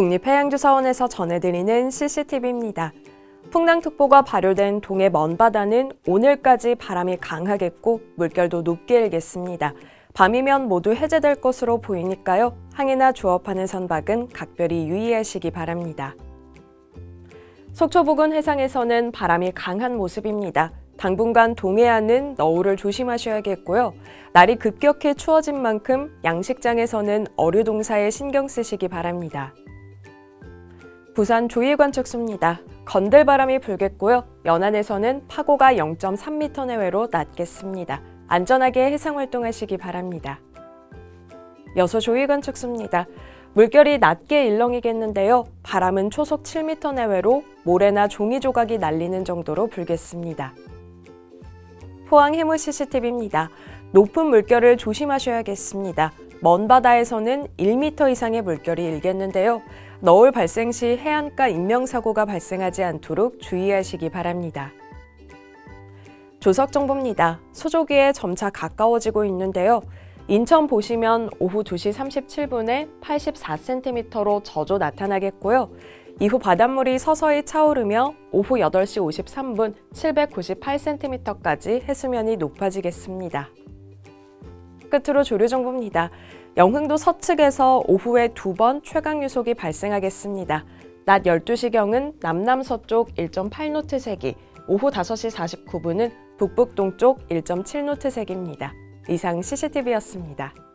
국립해양조사원에서 전해드리는 CCTV입니다. 풍랑특보가 발효된 동해 먼바다는 오늘까지 바람이 강하겠고 물결도 높게 일겠습니다. 밤이면 모두 해제될 것으로 보이니까요. 항해나 조업하는 선박은 각별히 유의하시기 바랍니다. 속초 부근 해상에서는 바람이 강한 모습입니다. 당분간 동해안은 너울을 조심하셔야겠고요. 날이 급격히 추워진 만큼 양식장에서는 어류 동사에 신경 쓰시기 바랍니다. 부산 조이관측소입니다. 건들바람이 불겠고요. 연안에서는 파고가 0.3m 내외로 낮겠습니다. 안전하게 해상 활동하시기 바랍니다. 여수 조이관측소입니다. 물결이 낮게 일렁이겠는데요. 바람은 초속 7m 내외로 모래나 종이 조각이 날리는 정도로 불겠습니다. 포항 해무 CCTV입니다. 높은 물결을 조심하셔야겠습니다. 먼 바다에서는 1m 이상의 물결이 일겠는데요. 너울 발생 시 해안가 인명사고가 발생하지 않도록 주의하시기 바랍니다. 조석 정보입니다. 소조기에 점차 가까워지고 있는데요. 인천 보시면 오후 2시 37분에 84cm로 저조 나타나겠고요. 이후 바닷물이 서서히 차오르며 오후 8시 53분 798cm까지 해수면이 높아지겠습니다. 끝으로 조류 정보입니다. 영흥도 서측에서 오후에 두 번 최강 유속이 발생하겠습니다. 낮 12시경은 남남서쪽 1.8노트 세기, 오후 5시 49분은 북북동쪽 1.7노트 세기입니다. 이상 CCTV였습니다.